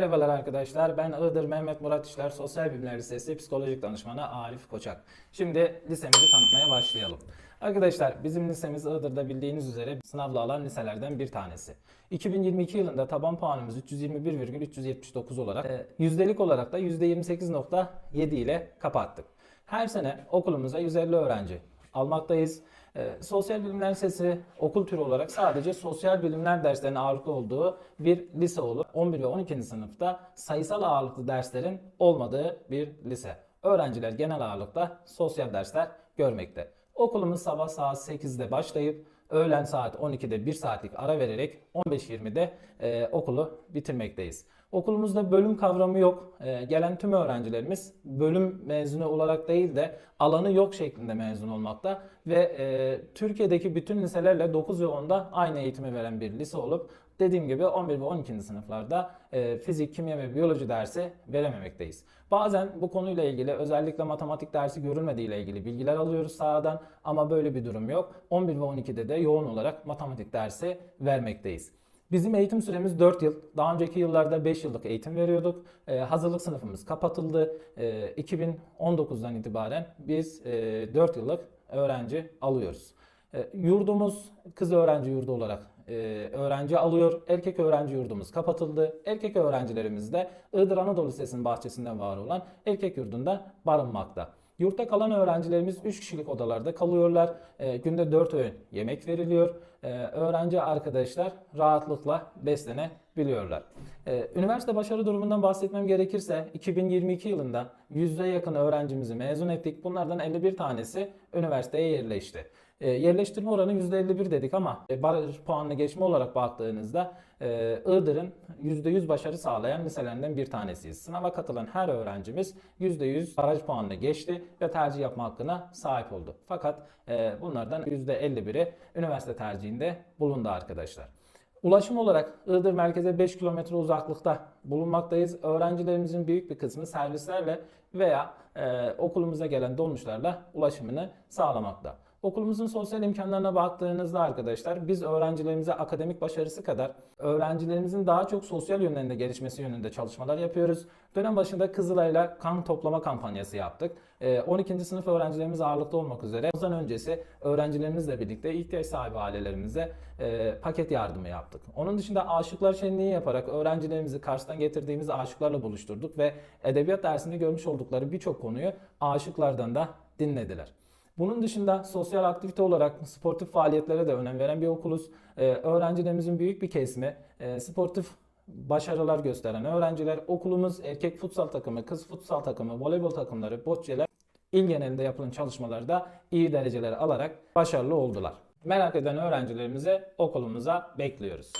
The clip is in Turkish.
Merhabalar arkadaşlar. Ben Iğdır Mehmet Murat İşler Sosyal Bilimler Lisesi Psikolojik Danışmanı Arif Koçak. Şimdi lisemizi tanıtmaya başlayalım. Arkadaşlar bizim lisemiz Iğdır'da bildiğiniz üzere sınavla alan liselerden bir tanesi. 2022 yılında taban puanımız 321,379 olarak e, yüzdelik olarak da %28.7 ile kapattık. Her sene okulumuza 150 öğrenci almaktayız. Ee, sosyal bilimler lisesi okul türü olarak sadece sosyal bilimler derslerinin ağırlıklı olduğu bir lise olur. 11 ve 12. sınıfta sayısal ağırlıklı derslerin olmadığı bir lise. Öğrenciler genel ağırlıkta sosyal dersler görmekte. Okulumuz sabah saat 8'de başlayıp öğlen saat 12'de 1 saatlik ara vererek 15-20'de e, okulu bitirmekteyiz. Okulumuzda bölüm kavramı yok. E, gelen tüm öğrencilerimiz bölüm mezunu olarak değil de alanı yok şeklinde mezun olmakta ve e, Türkiye'deki bütün liselerle 9 ve 10'da aynı eğitimi veren bir lise olup dediğim gibi 11 ve 12. sınıflarda e, fizik, kimya ve biyoloji dersi verememekteyiz. Bazen bu konuyla ilgili özellikle matematik dersi görülmediği ile ilgili bilgiler alıyoruz sahadan ama böyle bir durum yok. 11 ve 12'de de yoğun olarak matematik dersi vermekteyiz. Bizim eğitim süremiz 4 yıl. Daha önceki yıllarda 5 yıllık eğitim veriyorduk. Ee, hazırlık sınıfımız kapatıldı. Ee, 2019'dan itibaren biz e, 4 yıllık öğrenci alıyoruz. Ee, yurdumuz kız öğrenci yurdu olarak e, öğrenci alıyor. Erkek öğrenci yurdumuz kapatıldı. Erkek öğrencilerimiz de Iğdır Anadolu Lisesi'nin bahçesinde var olan erkek yurdunda barınmakta. Yurtta kalan öğrencilerimiz 3 kişilik odalarda kalıyorlar. E, günde 4 öğün yemek veriliyor. E, öğrenci arkadaşlar rahatlıkla beslenebiliyorlar. E, üniversite başarı durumundan bahsetmem gerekirse 2022 yılında yüzde yakın öğrencimizi mezun ettik. Bunlardan 51 tanesi üniversiteye yerleşti. E, yerleştirme oranı %51 dedik ama e, baraj puanlı geçme olarak baktığınızda e, Iğdır'ın %100 başarı sağlayan liselerinden bir tanesiyiz. Sınava katılan her öğrencimiz %100 baraj puanını geçti ve tercih yapma hakkına sahip oldu. Fakat e, bunlardan %51'i üniversite tercihinde bulundu arkadaşlar. Ulaşım olarak Iğdır merkeze 5 kilometre uzaklıkta bulunmaktayız. Öğrencilerimizin büyük bir kısmı servislerle veya e, okulumuza gelen dolmuşlarla ulaşımını sağlamakta. Okulumuzun sosyal imkanlarına baktığınızda arkadaşlar biz öğrencilerimize akademik başarısı kadar öğrencilerimizin daha çok sosyal yönlerinde gelişmesi yönünde çalışmalar yapıyoruz. Dönem başında Kızılay'la kan toplama kampanyası yaptık. Ee, 12. sınıf öğrencilerimiz ağırlıklı olmak üzere Ramazan öncesi öğrencilerimizle birlikte ihtiyaç sahibi ailelerimize e, paket yardımı yaptık. Onun dışında aşıklar şenliği yaparak öğrencilerimizi Kars'tan getirdiğimiz aşıklarla buluşturduk ve edebiyat dersinde görmüş oldukları birçok konuyu aşıklardan da dinlediler. Bunun dışında sosyal aktivite olarak sportif faaliyetlere de önem veren bir okuluz. Ee, öğrencilerimizin büyük bir kesimi e, sportif başarılar gösteren öğrenciler. Okulumuz erkek futsal takımı, kız futsal takımı, voleybol takımları, bocceler il genelinde yapılan çalışmalarda iyi dereceler alarak başarılı oldular. Merak eden öğrencilerimizi okulumuza bekliyoruz.